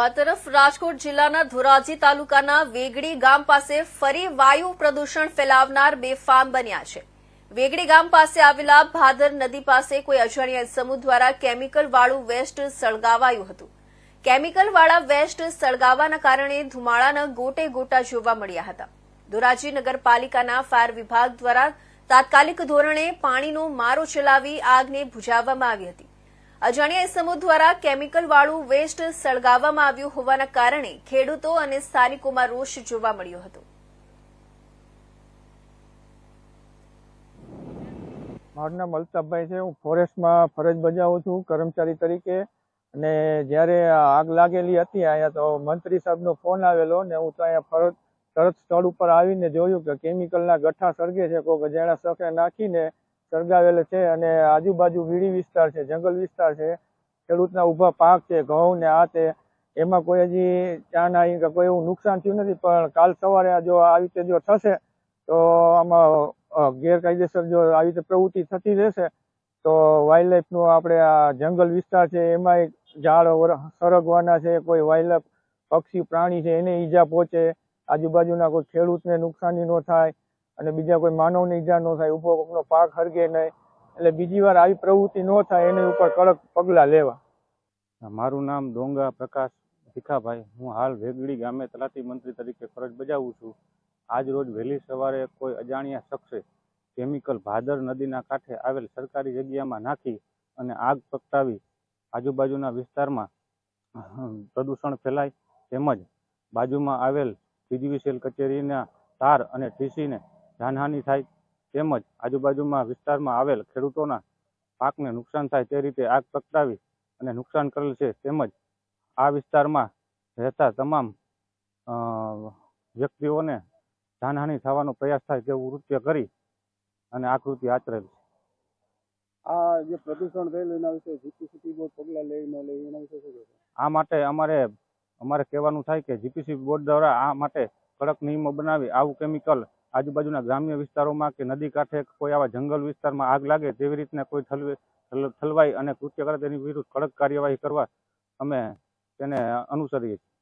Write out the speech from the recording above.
આ તરફ રાજકોટ જિલ્લાના ધોરાજી તાલુકાના વેગડી ગામ પાસે ફરી વાયુ પ્રદૂષણ ફેલાવનાર બે ફાર્મ બન્યા છે. વેગડી ગામ પાસે આવેલા ભાદર નદી પાસે કોઈ અજાણ્યા સમૂહ દ્વારા કેમિકલ વાળું વેસ્ટ સળગાવાયું હતું. કેમિકલ વાળા વેસ્ટ સળગાવવાના કારણે ધુમાડાના ગોટે ગોટા જોવા મળ્યા હતા. ધોરાજી નગરપાલિકાના ફાયર વિભાગ દ્વારા તાત્કાલિક ધોરણે પાણીનો મારો ચલાવી આગને બુઝાવવામાં આવી હતી. અજાણ્યા સમૂહ દ્વારા કેમિકલ વાળું વેસ્ટ સળગાવવામાં આવ્યું હોવાના કારણે ખેડૂતો અને સ્થાનિકોમાં રોષ જોવા મળ્યો હતો. મારું નામ અલ્તાફભાઈ છે. હું ફોરેસ્ટમાં ફરજ બજાવું છું કર્મચારી તરીકે. અને જ્યારે આગ લાગેલી હતી અહીંયા તો મંત્રી સાહેબનો ફોન આવેલો ને હું તો અહીંયા ફરજ, તરત સ્થળ ઉપર આવીને જોયું કે કેમિકલના ગઠ્ઠા સળગે છે. કોઈ ગજાણા સખે નાખીને સળગાવેલ છે અને આજુબાજુ વીડી વિસ્તાર છે, જંગલ વિસ્તાર છે. ખેડૂતના ઊભા પાક છે, ઘઉં ને આ તે. એમાં કોઈ હજી ચા ના કે કોઈ એવું નુકસાન થયું નથી, પણ કાલ સવારે જો આવી રીતે જો થશે, તો આમાં ગેરકાયદેસર જો આવી રીતે પ્રવૃત્તિ થતી રહેશે, તો વાઇલ્ડલાઇફનું આપણે આ જંગલ વિસ્તાર છે, એમાં ઝાડ સરગવાના છે, કોઈ વાઇલ્ડલાઇફ પક્ષી, પ્રાણી છે, એને ઈજા પહોંચે. આજુબાજુના કોઈ ખેડૂતને નુકસાની ન થાય. અને બીજા કોઈ માનવને ઈજા ન થાય કોકનો પાક હરગે નહીં, એટલે બીજી વાર આવી પ્રવૃત્તિ ન થાય, એની ઉપર કડક પગલાં લેવા. મારું નામ ડોંગા પ્રકાશ ભીખાભાઈ. હું હાલ વેગડી ગામે તલાટી મંત્રી તરીકે ફરજ બજાવું છું. આજ રોજ વહેલી સવારે કોઈ અજાણ્યા શખ્સે કેમિકલ ભાદર નદીના કાંઠે આવેલ સરકારી જગ્યામાં નાખી અને આગ પ્રગટાવી. આજુબાજુના વિસ્તારમાં પ્રદૂષણ ફેલાય, તેમજ બાજુમાં આવેલ પીજીવીસીએલ કચેરીના તાર અને ટીસીને જાનહાનિ થાય તેમજ આજુબાજુમાં વિસ્તારમાં આવેલ ખેડૂતોના પાકને નુકસાન થાય તે રીતે આગ પ્રગટાવી અને નુકસાન કરેલ છે તેમજ આ વિસ્તારમાં રહેતા તમામ વ્યક્તિઓને જાનહાનિ થવાનો પ્રયાસ થાય તેવું કૃત્ય કરી અને આ કૃત્ય આચરેલ છે. આ જે પ્રદૂષણ થયેલું એના વિશે જીપીસીટી બોર્ડ પગલાં લે ન લે એના વિશે શું આ માટે અમારે અમારે કહેવાનું થાય કે જીપીસી બોર્ડ દ્વારા આ માટે કડક નિયમો બનાવી આવું કેમિકલ આજુબાજુના ગ્રામ્ય વિસ્તારોમાં કે નદી કાંઠે કોઈ આવા જંગલ વિસ્તારમાં આગ લાગે તેવી રીતના કોઈ ઠલવે ઠલ- ઠલવાય અને કૃત્ય કરે તેની વિરુદ્ધ કડક કાર્યવાહી કરવા અમે તેને અનુસરીએ છીએ.